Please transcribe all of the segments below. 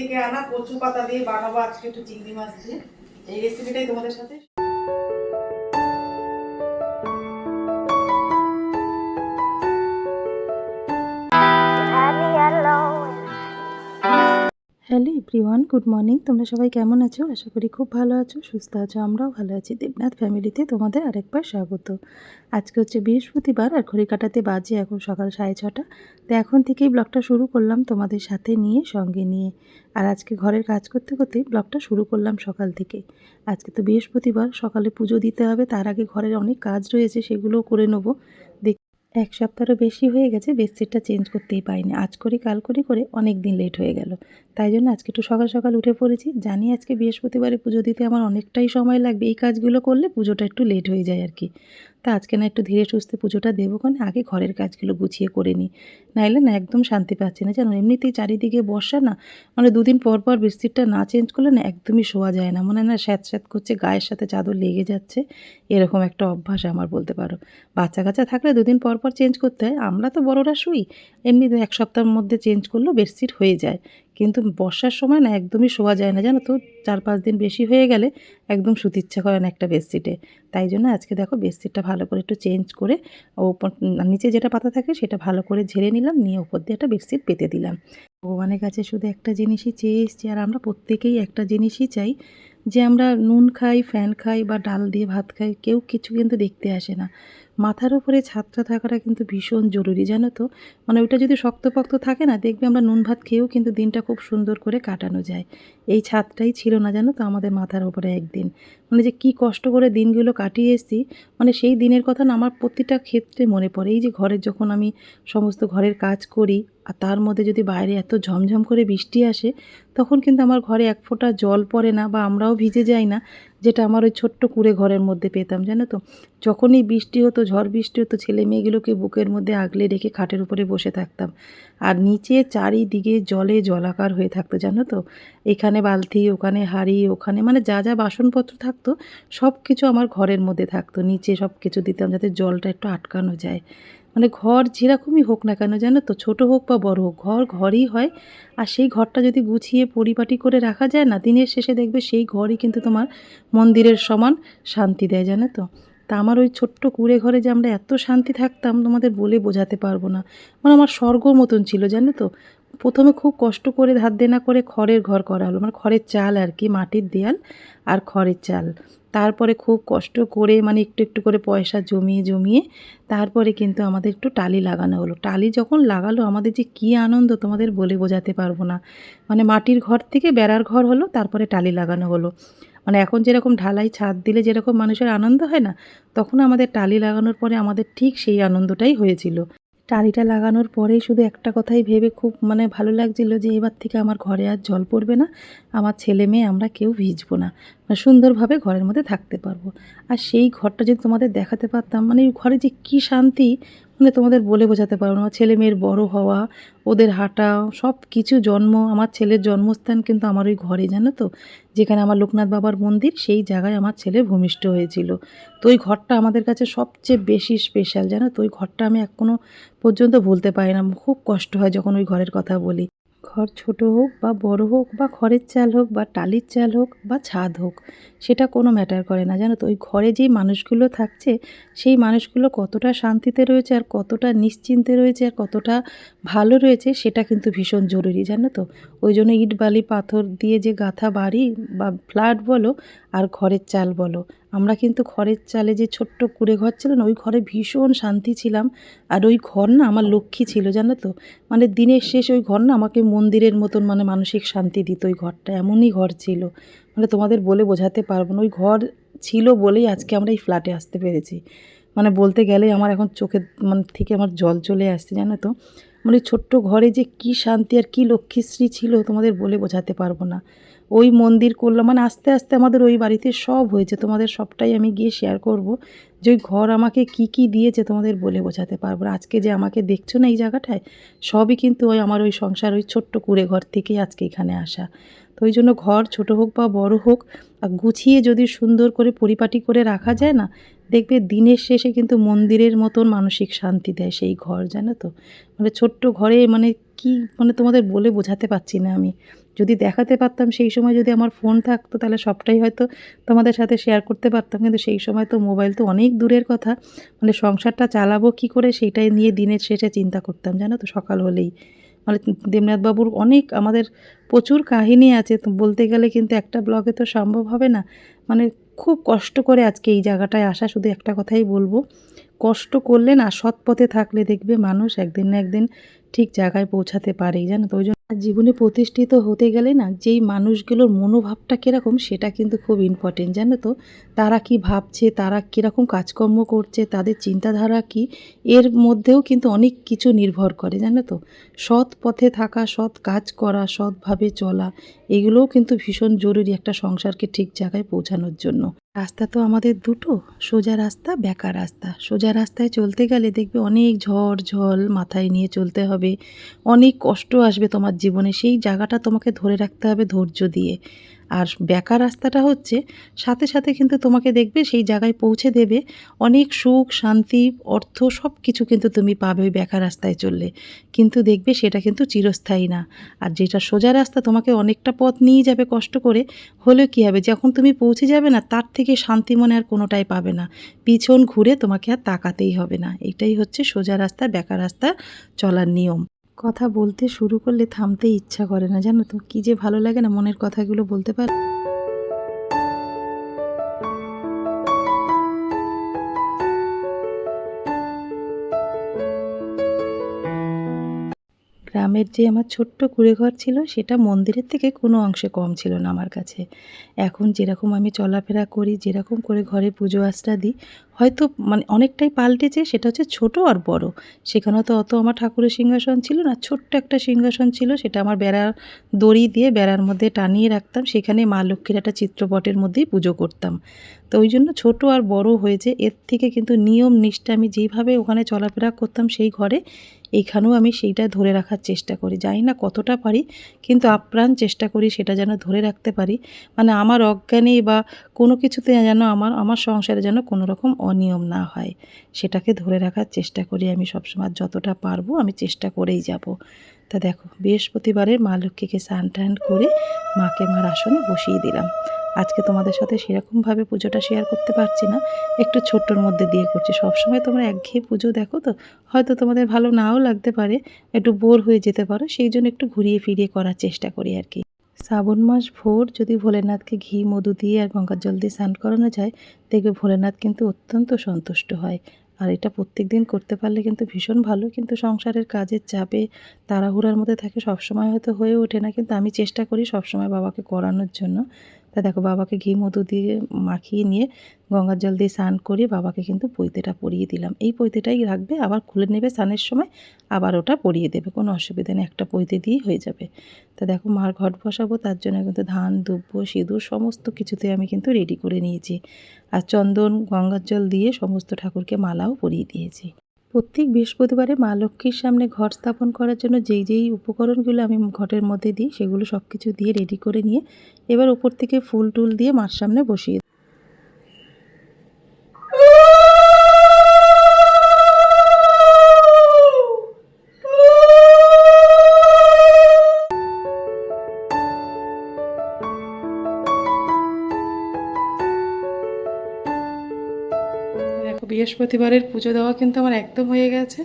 থেকে আনা কচু পাতা দিয়ে বানাবো আজকে একটু চিংড়ি মাছ দিয়ে। এই রেসিপিটাই তোমাদের সাথে হ্যালো এভরিওয়ান, গুড মর্নিং। তোমরা সবাই কেমন আছো? আশা করি খুব ভালো আছো, সুস্থ আছো, আমরাও ভালো আছি। দেবনাথ ফ্যামিলিতে তোমাদের আরেকবার স্বাগত। আজকে হচ্ছে বৃহস্পতিবার আর ঘড়ি কাটাতে বাজে এখন সকাল সাড়ে ছটা। তো এখন থেকেই ব্লগটা শুরু করলাম তোমাদের সাথে নিয়ে, সঙ্গে নিয়ে। আর আজকে ঘরের কাজ করতে করতে ব্লগটা শুরু করলাম সকাল থেকে। আজকে তো বৃহস্পতিবার, সকালে পুজো দিতে হবে, তার আগে ঘরের অনেক কাজ রয়েছে, সেগুলোও করে নেব। দেখ এক সপ্তাহেরও বেশি হয়ে গেছে, বেডশিটটা চেঞ্জ করতেই পারিনি। আজ করি, কাল করি, করে অনেক দিন লেট হয়ে গেল। তাই জন্য আজকে একটু সকাল সকাল উঠে পড়েছি। জানি আজকে বৃহস্পতিবারে পুজো দিতে আমার অনেকটাই সময় লাগবে। এই কাজগুলো করলে পুজোটা একটু লেট হয়ে যায় আর কি। তা আজকে না একটু ধীরে সুস্থে পুজোটা দেবো কারণ আগে ঘরের কাজগুলো গুছিয়ে করে নিই। নাইলে না একদম শান্তি পাচ্ছি না। জানো, এমনিতেই চারিদিকে বর্ষা না মানে দুদিন পর পর বৃষ্টিটা না চেঞ্জ করলে না একদমই শোয়া যায় না। মনে না স্যাঁত স্যাঁত করছে, গায়ের সাথে চাদর লেগে যাচ্ছে। এরকম একটা অভ্যাস আমার বলতে পারো। বাচ্চা কাচ্চা থাকলে দুদিন পর পর চেঞ্জ করতে হয়। আমরা তো বড়রা শুই। এমনি এক সপ্তাহের মধ্যে চেঞ্জ করলেও বেডশিট হয়ে যায়। কিন্তু বর্ষার সময় না একদমই শোয়া যায় না, জানো তো? চার পাঁচ দিন বেশি হয়ে গেলে একদম শুতে ইচ্ছা করে না একটা বেডশিটে। তাই জন্য আজকে দেখো বেডশিটটা ভালো করে একটু চেঞ্জ করে ওপর নিচে যেটা পাতা থাকে সেটা ভালো করে ঝেড়ে নিলাম, নিয়ে ওপর দিয়ে একটা বেডশিট পেতে দিলাম। ভগবানের কাছে শুধু একটা জিনিসই চেয়ে এসছি আর আমরা প্রত্যেকেই একটা জিনিসই চাই যে আমরা নুন খাই, ফ্যান খাই বা ডাল দিয়ে ভাত খাই, কেউ কিছু কিন্তু দেখতে আসে না। মাথার উপরে ছাদটা থাকাটা কিন্তু ভীষণ জরুরি, জানো তো? মানে ওইটা যদি শক্তপক্ত থাকে না, দেখবে আমরা নুন ভাত খেয়েও কিন্তু দিনটা খুব সুন্দর করে কাটানো যায়। এই ছাদটাই ছিল না, জানো তো? আমাদের মাথার উপরে একদিন। মানে যে কি কষ্ট করে দিনগুলো কাটিয়ে এসেছি মানে সেই দিনের কথা না আমার প্রতিটা ক্ষেত্রে মনে পড়ে। এই যে ঘরের যখন আমি সমস্ত ঘরের কাজ করি আর তার মধ্যে যদি বাইরে এত ঝমঝম করে বৃষ্টি আসে, তখন কিন্তু আমার ঘরে এক ফোঁটা জল পড়ে না বা আমরাও ভিজে যাই না, যেটা আমার ওই ছোট্ট কুড়ে ঘরের মধ্যে পেতাম, জানো তো? যখনই বৃষ্টি হতো, ঝড় বৃষ্টি হতো, ছেলে মেয়েগুলোকে বুকের মধ্যে আগলে রেখে খাটের উপরে বসে থাকতাম। আর নিচে চারিদিকে জলে জলাকার হয়ে থাকতো, জানো তো? এখানে বালতি, ওখানে হাঁড়ি, ওখানে মানে যা যা বাসনপত্র থাকতো সব কিছু আমার ঘরের মধ্যে থাকতো। নিচে সব কিছু দিতাম যাতে জলটা একটু আটকানো যায়। মানে ঘর যেরকমই হোক না কেন, জানো তো? ছোটো হোক বা বড় হোক, ঘর ঘরই হয়। আর সেই ঘরটা যদি গুছিয়ে পরিপাটি করে রাখা যায় না, দিনের শেষে দেখবে সেই ঘরই কিন্তু তোমার মন্দিরের সমান শান্তি দেয়, জানো তো? তা আমার ওই ছোট্ট কুড়ে ঘরে যে আমরা এত শান্তি থাকতাম তোমাদের বলে বোঝাতে পারব না। মানে আমার স্বর্গ মতন ছিল, জানো তো? প্রথমে খুব কষ্ট করে ধার দেনা করে খড়ের ঘর করা হলো মানে খড়ের চাল আর কি, মাটির দেয়াল আর খড়ের চাল। তারপরে খুব কষ্ট করে মানে একটু একটু করে পয়সা জমিয়ে জমিয়ে তারপরে কিন্তু আমাদের একটু টালি লাগানো হলো। টালি যখন লাগালো, আমাদের যে কী আনন্দ তোমাদের বলে বোঝাতে পারব না। মানে মাটির ঘর থেকে বেড়ার ঘর হলো, তারপরে টালি লাগানো হলো। মানে এখন যেরকম ঢালাই ছাদ দিলে যেরকম মানুষের আনন্দ হয় না, তখন আমাদের টালি লাগানোর পরে আমাদের ঠিক সেই আনন্দটাই হয়েছিল। টালিটা লাগানোর পরেই শুধু একটা কথাই ভেবে খুব মানে ভালো লাগছিল যে এবার থেকে আমার ঘরে আর জল পড়বে না, আমার ছেলে মেয়ে আমরা কেউ ভিজবো না মানে সুন্দরভাবে ঘরের মধ্যে থাকতে পারব। আর সেই ঘরটা যদি তোমাদের দেখাতে পারতাম মানে ঘরে যে কী শান্তি মানে তোমাদের বলে বোঝাতে পারব না, ছেলে মেয়ের বড় হওয়া, ওদের হাঁটা সব কিছু জন্ম, আমার ছেলের জন্মস্থান কিন্তু আমার ওই ঘরে, জানো তো? যেখানে আমার লোকনাথ বাবার মন্দির, সেই জায়গায় আমার ছেলে ভূমিষ্ঠ হয়েছিল। তো ওই ঘরটা আমাদের কাছে সবচেয়ে বেশি স্পেশাল জানো তো? ওই ঘরটা আমি এখনও পর্যন্ত ভুলতে পারি না, খুব কষ্ট হয় যখন ওই ঘরের কথা বলি। ঘর ছোট হোক বা বড় হোক বা খড়ের চাল হোক বা টালির চাল হোক বা ছাদ হোক, সেটা কোনো ম্যাটার করে না। জানো তো, ওই ঘরে যেই মানুষগুলো থাকছে, সেই মানুষগুলো কতটা শান্তিতে রয়েছে আর কতটা নিশ্চিন্তে রয়েছে আর কতটা ভালো রয়েছে, সেটা কিন্তু ভীষণ জরুরি, জানো তো। ওই জন্য ইট, বালি, পাথর দিয়ে যে গাঁথা বাড়ি বা ফ্ল্যাট বলো আর ঘরের চাল বলো আমরা কিন্তু ঘরের চালে যে ছোট্ট কুড়ে ঘর ছিল না, ওই ঘরে ভীষণ শান্তি ছিলাম। আর ওই ঘর না আমার লক্ষ্মী ছিল, জানো তো? মানে দিনের শেষ ওই ঘর না আমাকে মন্দিরের মতন মানে মানসিক শান্তি দিত ওই ঘরটা, এমনই ঘর ছিল। মানে তোমাদের বলে বোঝাতে পারব না, ওই ঘর ছিল বলেই আজকে আমরা এই ফ্ল্যাটে আসতে পেরেছি। মানে বলতে গেলে আমার এখন চোখের মানে থেকে আমার জল চলে আসছে, জানো তো? মানে ছোট্ট ঘরে যে কী শান্তি আর কী লক্ষ্মীশ্রী ছিল তোমাদের বলে বোঝাতে পারব না। ওই মন্দির করলাম। মানে আস্তে আস্তে আমাদের ওই বাড়িতে সব হয়েছে। তোমাদের সবটাই আমি গিয়ে শেয়ার করব। যে ওই ঘর আমাকে কি কি দিয়েছে তোমাদের বলে বোঝাতে পারব আজকে যে আমাকে দেখছ না এই জায়গাটায়, সবই কিন্তু ওই আমার ওই সংসার, ওই ছোট্ট কুড়ে ঘর থেকেই আজকে এখানে আসা। তো ওই জন্য ঘর ছোট হোক বা বড় হোক গুছিয়ে যদি সুন্দর করে পরিপাটি করে রাখা যায় না, দেখবে দিনের শেষে কিন্তু মন্দিরের মতন মানসিক শান্তি দেয় সেই ঘর, জানো তো? মানে ছোট্ট ঘরে মানে কি মানে তোমাদের বলে বোঝাতে পারছি না আমি। যদি দেখাতে পারতাম, সেই সময় যদি আমার ফোন থাকতো, তাহলে সবটাই হয়তো তোমাদের সাথে শেয়ার করতে পারতাম। কিন্তু সেই সময় তো মোবাইল তো অনেক দূরের কথা। মানে সংসারটা চালাবো কি করে, সেটাই নিয়ে দিনের শেষে চিন্তা করতাম, জানো তো, সকাল হলেই। মানে দেবনাথবাবুর অনেক আমাদের প্রচুর কাহিনী আছে। তো বলতে গেলে কিন্তু একটা ব্লগে তো সম্ভব হবে না। মানে খুব কষ্ট করে আজকে এই জায়গাটায় আসা, শুধু একটা কথাই বলব। কষ্ট করলে না, সৎ পথে থাকলে দেখবে মানুষ একদিন না একদিন ঠিক জায়গায় পৌঁছাতে পারে জানো তো। ওই জীবনে প্রতিষ্ঠিত হতে গেলে না, যেই মানুষগুলোর মনোভাবটা কীরকম সেটা কিন্তু খুব ইম্পর্টেন্ট জানো তো? তারা কি ভাবছে, তারা কীরকম কাজকর্ম করছে, তাদের চিন্তাধারা কি, এর মধ্যেও কিন্তু অনেক কিছু নির্ভর করে, জানো তো? সৎ পথে থাকা, সৎ কাজ করা, সৎভাবে চলা, এগুলোও কিন্তু ভীষণ জরুরি একটা সংসারকে ঠিক জায়গায় পৌঁছানোর জন্য। রাস্তা তো আমাদের দুটো, সোজা রাস্তা, বেকার রাস্তা। সোজা রাস্তায় চলতে গেলে দেখবে অনেক ঝড়, ঝল মাথায় নিয়ে চলতে হবে। অনেক কষ্ট আসবে তোমার জীবনে। সেই জায়গাটা তোমাকে ধরে রাখতে হবে ধৈর্য দিয়ে। আর বেকার রাস্তাটা হচ্ছে সাথে সাথে কিন্তু তোমাকে দেখবে সেই জায়গায় পৌঁছে দেবে অনেক সুখ, শান্তি, অর্থ সব কিছু কিন্তু তুমি পাবে ওই বেকার রাস্তায় চললে। কিন্তু দেখবে সেটা কিন্তু চিরস্থায়ী না। আর যেটা সোজা রাস্তা তোমাকে অনেকটা পথ নিয়ে যাবে কষ্ট করে, হলেও কী হবে? যখন তুমি পৌঁছে যাবে না, তার থেকে শান্তি মনে আর কোনোটাই পাবে না। পিছন ঘুরে তোমাকে আর তাকাতেই হবে না। এটাই হচ্ছে সোজা রাস্তা, বেকার রাস্তা চলার নিয়ম। কথা বলতে শুরু করলে থামতে ইচ্ছা করে না, জানো তো? কী যে ভালো লাগে না মনের কথাগুলো বলতে পার গ্রামের যে আমার ছোট্ট কুড়েঘর ছিল, সেটা মন্দিরের থেকে কোনো অংশে কম ছিল না আমার কাছে। এখন যেরকম আমি চলাফেরা করি, যেরকম করে ঘরে পুজো আশ্রা দিই হয়তো মানে অনেকটাই পাল্টেছে, সেটা হচ্ছে ছোট আর বড়। সেখানেও তো অত আমার ঠাকুরের সিংহাসন ছিল না, ছোট্ট একটা সিংহাসন ছিল, সেটা আমার বেড়ার দড়ি দিয়ে বেড়ার মধ্যে টানিয়ে রাখতাম, সেখানে মা লক্ষ্মীর একটা চিত্রপটের মধ্যেই পুজো করতাম। তো ওই জন্য ছোট আর বড় হয়েছে, এর থেকে কিন্তু নিয়ম নিষ্ঠা আমি যেইভাবে ওখানে চলাফেরা করতাম সেই ঘরে, এইখানেও আমি সেইটা ধরে রাখার চেষ্টা করি। জানি না কতটা পারি, কিন্তু আপ্রাণ চেষ্টা করি সেটা যেন ধরে রাখতে পারি। মানে আমার অজ্ঞানে বা কোনো কিছুতে যেন আমার আমার সংসারে যেন কোনো রকম অনিয়ম না হয়। সেটাকে ধরে রাখার চেষ্টা করি আমি সবসময়। যতটা পারব আমি চেষ্টা করেই যাব। তা দেখো বৃহস্পতিবারে মা লক্ষ্মীকে স্নান টান করে মাকে মার আসনে বসিয়ে দিলাম। আজকে তোমাদের সাথে সেরকমভাবে পুজোটা শেয়ার করতে পারছি না। একটু ছোট্টর মধ্যে দিয়ে করছি। সবসময় তোমরা একঘেয়ে পুজো দেখো তো? হয়তো তোমাদের ভালো নাও লাগতে পারে। একটু বোর হয়ে যেতে পারো। সেই জন্য একটু ঘুরিয়ে ফিরিয়ে করার চেষ্টা করি আর কি। শ্রাবণ মাস ভোর যদি ভোলেনাথকে ঘি, মধু দিয়ে আর গঙ্গার জল দিয়ে স্নান করানো যায়, দেখবে ভোলেনাথ কিন্তু অত্যন্ত সন্তুষ্ট হয়। আর এটা প্রত্যেক দিন করতে পারলে কিন্তু ভীষণ ভালো, কিন্তু সংসারের কাজের চাপে তাড়াহুড়ার মধ্যে থাকে, সবসময় হয়তো হয়ে ওঠে না। কিন্তু আমি চেষ্টা করি সবসময় বাবাকে করানোর জন্য। তা দেখো, বাবাকে ঘি, মধু দিয়ে মাখিয়ে নিয়ে গঙ্গার জল দিয়ে স্নান করিয়ে বাবাকে কিন্তু পৈতেটা পরিয়ে দিলাম। এই পৈতেটাই রাখবে, আবার খুলে নেবে স্নানের সময়, আবার ওটা পরিয়ে দেবে। কোনো অসুবিধা নেই, একটা পৈতে দিয়েই হয়ে যাবে। তা দেখো, মার ঘট বসাবো, তার জন্য কিন্তু ধান দুব্য সিঁদুর সমস্ত কিছুতে আমি কিন্তু রেডি করে নিয়েছি। আর চন্দন, গঙ্গার জল দিয়ে সমস্ত ঠাকুরকে মালাও পরিয়ে দিয়েছি। প্রত্যেক বৃহস্পতিবারে মা লক্ষ্মীর সামনে ঘর স্থাপন করার জন্য যেই যেই উপকরণগুলো আমি ঘটের মধ্যে দিই, সেগুলো সব কিছু দিয়ে রেডি করে নিয়ে এবার ওপর থেকে ফুল টুল দিয়ে মার সামনে বসিয়ে বৃহস্পতিবারের পুজো দেওয়া কিন্তু আমার একদম হয়ে গেছে।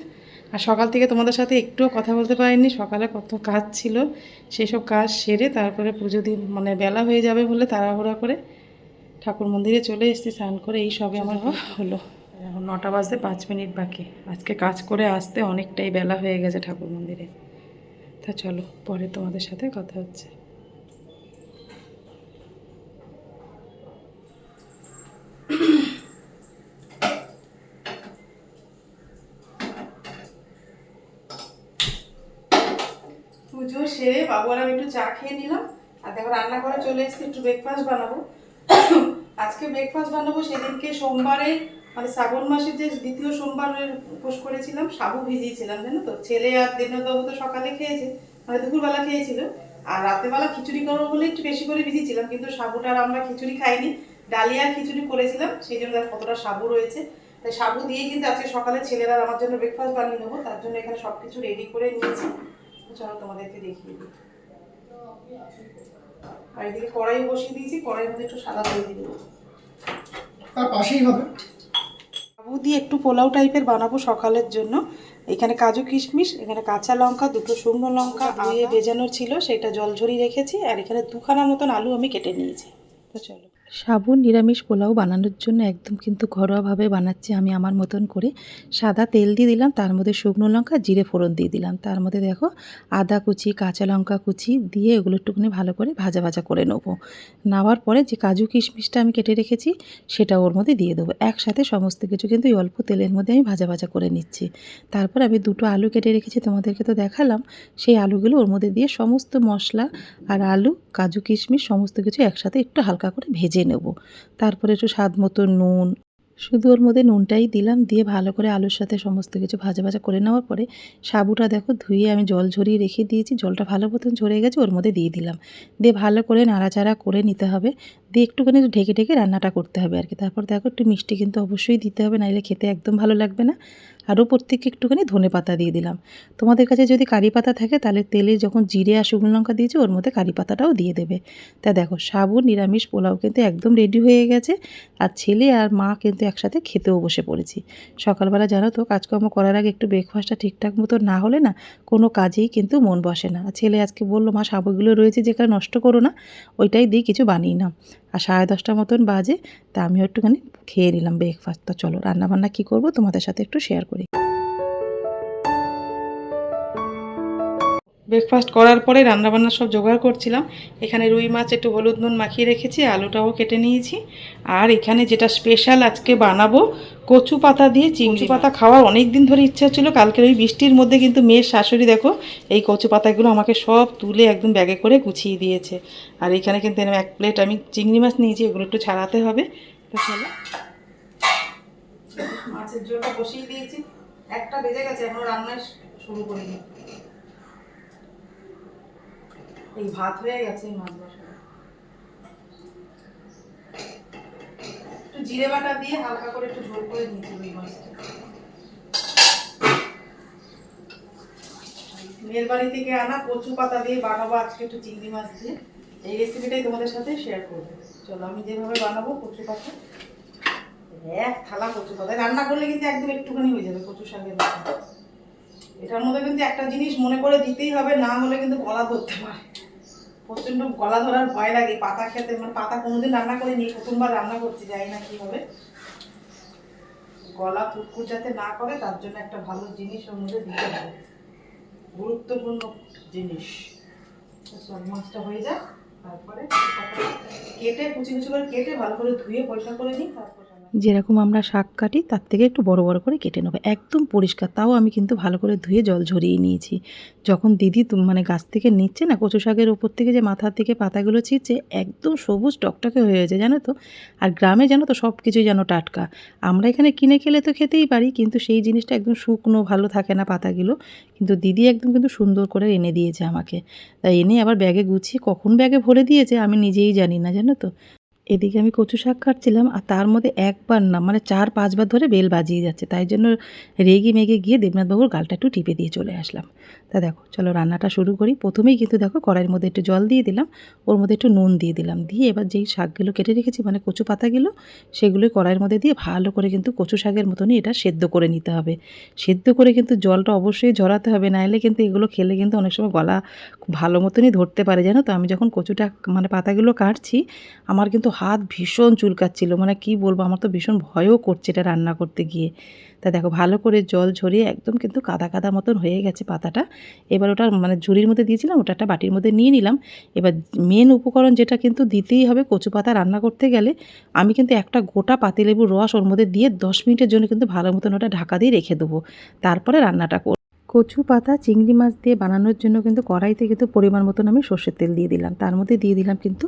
আর সকাল থেকে তোমাদের সাথে একটুও কথা বলতে পারিনি সকালে কত কাজ ছিল সেসব কাজ সেরে তারপরে পুজো দিন মানে বেলা হয়ে যাবে বলে তাড়াহুড়া করে ঠাকুর মন্দিরে চলে এসেছি স্নান করে এই সবে আমার হলো। এখন নটা বাজতে পাঁচ মিনিট বাকি। আজকে কাজ করে আসতে অনেকটাই বেলা হয়ে গেছে ঠাকুর মন্দিরে। তা চলো পরে তোমাদের সাথে কথা হচ্ছে পুজো সেরে বাবু আর আমি একটু চা খেয়ে নিলাম। আর দেখো রান্না করে চলে এসেছি, একটু ব্রেকফাস্ট বানাবো। আজকে ব্রেকফাস্ট বানাবো সেদিনকে সোমবারে মানে শ্রাবণ মাসের যে দ্বিতীয় সোমবারের উপোস করেছিলাম, সাবু ভিজিয়েছিলাম, জানো তো? ছেলে আর দেবনাথবাবু তো সকালে খেয়েছে মানে দুপুরবেলা খেয়েছিল। আর রাতেরবেলা খিচুড়ি করব বলে একটু বেশি করে ভিজিয়েছিলাম, কিন্তু সাবুটা আমরা খিচুড়ি খাইনি। ডালিয়া খিচুড়ি করেছিলাম, সেই জন্য দেখো কতটা সাবু রয়েছে। তাই সাবু দিয়ে কিন্তু আজকে সকালে ছেলেরা আমার জন্য ব্রেকফাস্ট বানিয়ে নেব, তার জন্য এখানে সব কিছু রেডি করে নিয়েছি। চলো তোমাদেরকে দেখিয়ে দিই। আর এদিকে কড়াই বসিয়ে দিয়েছি কড়াইয়ের মধ্যে একটু সাদা তেল দিয়ে দেবো। তার পাশেই হবে। সাবু দিয়ে একটু পোলাও টাইপের বানাবো সকালের জন্য। এখানে কাজু কিশমিশ এখানে কাঁচা লঙ্কা দুটো শুকনো লঙ্কা ধুয়ে ভেজানোর ছিল সেটা জল ঝরিয়ে রেখেছি আর এখানে দুখানা মতন আলু আমি কেটে নিয়েছি। তো চলো। সাবুন, নিরামিষ পোলাও বানানোর জন্য একদম কিন্তু ঘরোয়াভাবে বানাচ্ছি আমি আমার মতন করে। সাদা তেল দিয়ে দিলাম, তার মধ্যে শুকনো লঙ্কা, জিরে ফোড়ন দিয়ে দিলাম। তার মধ্যে দেখো, আদা কুচি, কাঁচা লঙ্কা কুচি দিয়ে এগুলো একটুখানি ভালো করে ভাজা ভাজা করে নেব। নেওয়ার পরে যে কাজু কিশমিশটা আমি কেটে রেখেছি, সেটা ওর মধ্যে দিয়ে দেবো। একসাথে সমস্ত কিছু কিন্তু এই অল্প তেলের মধ্যে আমি ভাজা ভাজা করে নিচ্ছি। তারপর আমি দুটো আলু কেটে রেখেছি, তোমাদেরকে তো দেখালাম। সেই আলুগুলো ওর মধ্যে দিয়ে সমস্ত মশলা আর আলু, কাজু কিশমিশ, সমস্ত কিছু একসাথে একটু হালকা করে ভেজে নেব। তারপরে একটু স্বাদ মতো নুন, শুধু ওর মধ্যে নুনটাই দিলাম, দিয়ে ভালো করে আলুর সাথে সমস্ত কিছু ভাজা ভাজা করে নেওয়ার পরে সাবুটা দেখো ধুয়ে আমি জল ঝরিয়ে রেখে দিয়েছি, জলটা ভালো মতন ঝরে গেছে, ওর মধ্যে দিয়ে দিলাম। দিয়ে ভালো করে নাড়াচাড়া করে নিতে হবে, দিয়ে একটুখানি ঢেকে ঢেকে রান্নাটা করতে হবে আর কি। তারপর দেখো একটু মিষ্টি কিন্তু অবশ্যই দিতে হবে, নাইলে খেতে একদম ভালো লাগবে না। আরও প্রত্যেককে একটুখানি ধনে পাতা দিয়ে দিলাম। তোমাদের কাছে যদি কারি পাতা থাকে, তাহলে তেলে যখন জিরে আর শুকনো লঙ্কা দিয়েছে, ওর মধ্যে কারি পাতাটাও দিয়ে দেবে। তা দেখো, সাবু, নিরামিষ, পোলাও কিন্তু একদম রেডি হয়ে গেছে। আর ছেলে আর মা কিন্তু একসাথে খেতেও বসে পড়েছি। সকালবেলা জানো তো, কাজকর্ম করার আগে একটু ব্রেকফাস্টটা ঠিকঠাক মতো না হলে না, কোনো কাজেই কিন্তু মন বসে না। আর ছেলে আজকে বলল, মা, সাবুগুলো রয়েছে যেখানে নষ্ট করো না, ওইটাই দিয়ে কিছু বানিয়ে নাও। আর সাড়ে দশটা মতন বাজে, তা আমিও একটুখানি খেয়ে নিলাম ব্রেকফাস্ট তো চলো, রান্নাবান্না কী করব তোমাদের সাথে একটু শেয়ার ব্রেকফাস্ট করার পরে রান্নাবান্না সব জোগাড় করছিলাম। এখানে রুই মাছ একটু হলুদ নুন মাখিয়ে রেখেছি আলুটাও কেটে নিয়েছি। আর এখানে যেটা স্পেশাল আজকে বানাবো কচু পাতা দিয়ে চিংড়ি পাতা। খাওয়ার অনেক দিন ধরে ইচ্ছা ছিল কালকের ওই বৃষ্টির মধ্যে কিন্তু মেয়ের শাশুড়ি দেখো এই কচু পাতাগুলো আমাকে সব তুলে একদম ব্যাগে করে গুছিয়ে দিয়েছে। আর এখানে কিন্তু এরকম এক প্লেট আমি চিংড়ি মাছ নিয়েছি এগুলো একটু ছাড়াতে হবে। তো চলো। মাছের ঝোলটা বসিয়ে দিয়েছি। একটা বেজে গেছে, এখনও রান্না শুরু করিনি। এই ভাত হয়ে গেছে মাছ একটু জিরে বাটা দিয়ে হালকা করে একটু ঝোল করে নিয়েছি ওই মাছটা। মেয়ের বাড়ি থেকে আনা কচু পাতা দিয়ে বানাবো আজকে একটু চিংড়ি মাছ দিয়ে। এই রেসিপিটাই তোমাদের সাথে শেয়ার করব। চলো, আমি যেভাবে বানাবো কচু পাতা। এক থালা কচু পাতা। রান্না করলে কিন্তু একদম একটুখানি হয়ে যাবে কচু শাকের এটার মধ্যে কিন্তু একটা জিনিস মনে করে দিতেই হবে, না হলে কিন্তু গলা ধরতে পারে। প্রচণ্ড গলা ধরার ভয় লাগে। পাতা খেতে মানে পাতা কোনোদিন রান্না করিনি, প্রথমবার রান্না করছি, জানি না কি হবে গলা কুটকুট যাতে না করে, তার জন্য একটা ভালো জিনিস ওর মধ্যে দিতে হবে। গুরুত্বপূর্ণ জিনিস। চল, মাছটা হয়ে যাক। তারপরে কেটে কুচি কুচি করে কেটে ভালো করে ধুয়ে পরিষ্কার করে নিই, তারপর যেরকম আমরা শাক কাটি, তার থেকে একটু বড় বড় করে কেটে নেব। একদম পরিষ্কার, তাও আমি কিন্তু ভালো করে ধুয়ে জল ঝরিয়ে নিয়েছি। যখন দিদি মানে গাছ থেকে নিচ্ছে না, কচু শাকের ওপর থেকে যে মাথার থেকে পাতাগুলো ছিঁড়ছে, একদম সবুজ টকটকে হয়ে গেছে, জানো তো? আর গ্রামে জানো তো সব কিছুই যেন টাটকা। আমরা এখানে কিনে খেলে তো খেতেই পারি, কিন্তু সেই জিনিসটা একদম শুকনো, ভালো থাকে না পাতাগুলো। কিন্তু দিদি একদম কিন্তু সুন্দর করে এনে দিয়েছে আমাকে। তাই এনে আবার ব্যাগে গুছিয়ে, কখন ব্যাগে ভরে দিয়েছে আমি নিজেই জানি না, জানো তো? এদিকে আমি কচু শাক কাটছিলাম আর তার মধ্যে একবার না মানে চার পাঁচবার ধরে বেল বাজিয়ে যাচ্ছে। তাই জন্য রেগে মেগে গিয়ে দেবনাথবাবুর গালটা একটু টিপে দিয়ে চলে আসলাম। তা দেখো, চলো রান্নাটা শুরু করি। প্রথমেই কিন্তু দেখো কড়াইয়ের মধ্যে একটু জল দিয়ে দিলাম, ওর মধ্যে একটু নুন দিয়ে দিলাম। দিয়ে এবার যেই শাকগুলো কেটে রেখেছি মানে কচু পাতাগুলো সেগুলোই কড়াইয়ের মধ্যে দিয়ে ভালো করে কিন্তু কচু শাকের মতনই এটা সেদ্ধ করে নিতে হবে। সেদ্ধ করে কিন্তু জলটা অবশ্যই ঝরাতে হবে না নাহলে কিন্তু এগুলো খেলে কিন্তু অনেক সময় গলা ভালো মতনই ধরতে পারে। জানো তো, আমি যখন কচুটা মানে পাতাগুলো কাটছি, আমার কিন্তু হাত ভীষণ চুলকাচ্ছিল। মানে কি বলব, আমার তো ভীষণ ভয়ও করছে এটা রান্না করতে গিয়ে। তা দেখো, ভালো করে জল ঝরিয়ে একদম কিন্তু কাদা কাদা মতন হয়ে গেছে পাতাটা। এবার ওটা মানে ঝুড়ির মধ্যে দিয়েছিলাম, ওটা একটা বাটির মধ্যে নিয়ে নিলাম। এবার মেন উপকরণ যেটা কিন্তু দিতেই হবে কচু পাতা রান্না করতে গেলে, আমি কিন্তু একটা গোটা পাতিলেবুর রস ওর মধ্যে দিয়ে দশ মিনিটের জন্য কিন্তু ভালো মতন ওটা ঢাকা দিয়ে রেখে দেবো। তারপরে রান্নাটা করব। কচু পাতা, চিংড়ি মাছ দিয়ে বানানোর জন্য কিন্তু কড়াইতে কিন্তু পরিমাণ মতন আমি সর্ষের তেল দিয়ে দিলাম। তার মধ্যে দিয়ে দিলাম কিন্তু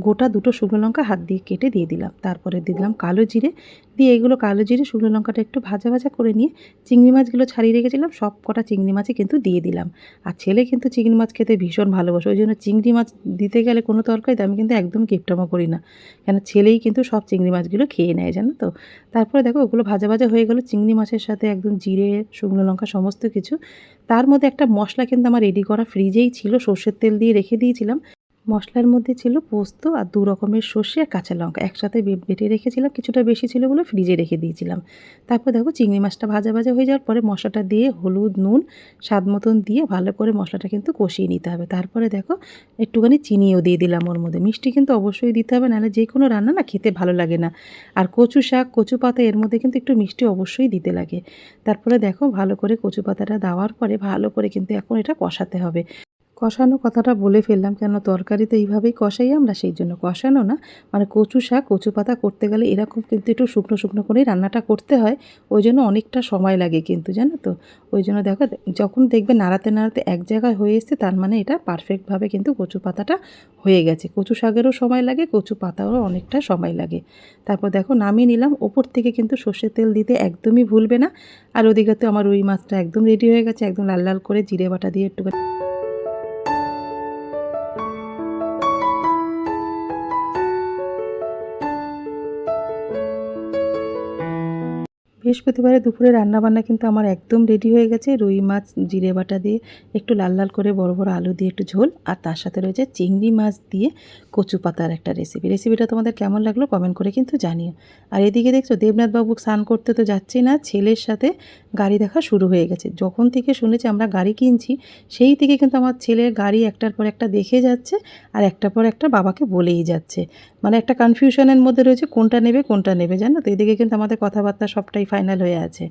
গোটা দুটো শুকনো লঙ্কা হাত দিয়ে কেটে দিয়ে দিলাম। তারপরে দিয়ে দিলাম কালো জিরে। দিয়ে এগুলো কালো জিরে, শুকনো লঙ্কাটা একটু ভাজা ভাজা করে নিয়ে চিংড়ি মাছগুলো ছাড়িয়ে রেখেছিলাম। সব কটা চিংড়ি মাছই কিন্তু দিয়ে দিলাম। আর ছেলে কিন্তু চিংড়ি মাছ খেতে ভীষণ ভালোবাসে। ওই জন্য চিংড়ি মাছ দিতে গেলে কোনো তরকারিতে আমি কিন্তু একদম কিপটামো করি না। কেন ছেলেই কিন্তু সব চিংড়ি মাছগুলো খেয়ে নেয়, জানো তো? তারপরে দেখো, ওগুলো ভাজা ভাজা হয়ে গেলো। চিংড়ি মাছের সাথে একদম জিরে, শুকনো লঙ্কা সমস্ত কিছু তার মধ্যে একটা মশলা কিন্তু আমার রেডি করা ফ্রিজেই ছিল, সর্ষের তেল দিয়ে রেখে দিয়েছিলাম। মশলার মধ্যে ছিল পোস্ত আর দু রকমের সর্ষে আর কাঁচা লঙ্কা। একসাথে বেটে রেখেছিলাম, কিছুটা বেশি ছিল বলে ফ্রিজে রেখে দিয়েছিলাম। তারপর দেখো চিংড়ি মাছটা ভাজা ভাজা হয়ে যাওয়ার পরে মশলাটা দিয়ে হলুদ, নুন, স্বাদ মতন দিয়ে ভালো করে মশলাটা কিন্তু কষিয়ে নিতে হবে। তারপরে দেখো একটুখানি চিনিও দিয়ে দিলাম ওর মধ্যে। মিষ্টি কিন্তু অবশ্যই দিতে হবে, নাহলে যে কোনো রান্না না খেতে ভালো লাগে না। আর কচু শাক, কচু পাতা এর মধ্যে কিন্তু একটু মিষ্টি অবশ্যই দিতে লাগে। তারপরে দেখো ভালো করে কচু পাতাটা দেওয়ার পরে ভালো করে কিন্তু এখন এটা কষাতে হবে। কষানো কথাটা বলে ফেললাম, কেন তরকারি তো এইভাবেই কষাই আমরা, সেই জন্য কষানো না। মানে কচু শাক, কচু পাতা করতে গেলে এরকম কিন্তু একটু শুকনো শুকনো করেই রান্নাটা করতে হয়, ওই জন্য অনেকটা সময় লাগে কিন্তু, জানো তো? ওই জন্য দেখো, যখন দেখবে নাড়াতে নাড়াতে এক জায়গায় হয়ে এসছে, তার মানে এটা পারফেক্টভাবে কিন্তু কচু পাতাটা হয়ে গেছে। কচু শাকেরও সময় লাগে, কচু পাতারও অনেকটা সময় লাগে। তারপর দেখো, নামিয়ে নিলাম, ওপর থেকে কিন্তু সর্ষের তেল দিতে একদমই ভুলবে না। আর ওদিকে তো আমার রুই মাছটা একদম রেডি হয়ে গেছে, একদম লাল লাল করে জিরে বাটা দিয়ে একটু বৃহস্পতিবারে দুপুরে রান্নাবান্না কিন্তু আমার একদম রেডি হয়ে গেছে। রুই মাছ, জিরে বাটা দিয়ে একটু লাল লাল করে বড় বড় আলু দিয়ে একটু ঝোল, আর তার সাথে রয়েছে চিংড়ি মাছ দিয়ে কচু পাতার একটা রেসিপি রেসিপিটা তোমাদের কেমন লাগল কমেন্ট করে কিন্তু জানিও। আর এদিকে দেখছ দেবনাথ বাবু স্নান করতে তো যাচ্ছেই না, ছেলের সাথে গাড়ি দেখা শুরু হয়ে গেছে। যখন থেকে শুনেছি আমরা গাড়ি কিনছি, সেই থেকে কিন্তু আমার ছেলের গাড়ি একটার পর একটা দেখে যাচ্ছে, আর একটার পর একটা বাবাকে বলেই যাচ্ছে। মানে একটা কনফিউশনের মধ্যে রয়েছে কোনটা নেবে কোনটা নেবে, জানো তো? এদিকে কিন্তু আমাদের কথাবার্তা সবটাই ফাইনাল হয়ে আছে।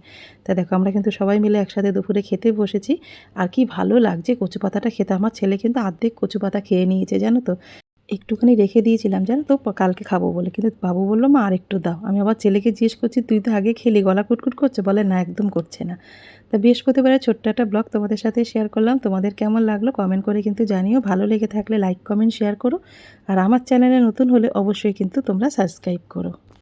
তা দেখো, আমরা কিন্তু সবাই মিলে একসাথে দুপুরে খেতে বসেছি। আর কি ভালো লাগছে কচু পাতাটা খেতে। আমার ছেলে কিন্তু আর্ধেক কচু পাতা খেয়ে নিয়েছে, জানো তো? একটুখানি রেখে দিয়েছিলাম, জানো তো? কালকে খাব বলে। কিন্তু বাবু বলল, মা, আর একটু দাও। আমি আবার ছেলেকে জিজ্ঞেস করছি, তুই তো আগে খেলি, গলা কুটকুট করছে? বলে, না, একদম করছে না। তা বৃহস্পতিবারে ছোট্ট একটা ব্লগ তোমাদের সাথে শেয়ার করলাম। তোমাদের কেমন লাগল কমেন্ট করে কিন্তু জানিও। ভালো লেগে থাকলে লাইক কমেন্ট শেয়ার করো। আর আমার চ্যানেলে নতুন হলে অবশ্যই কিন্তু তোমরা সাবস্ক্রাইব করো।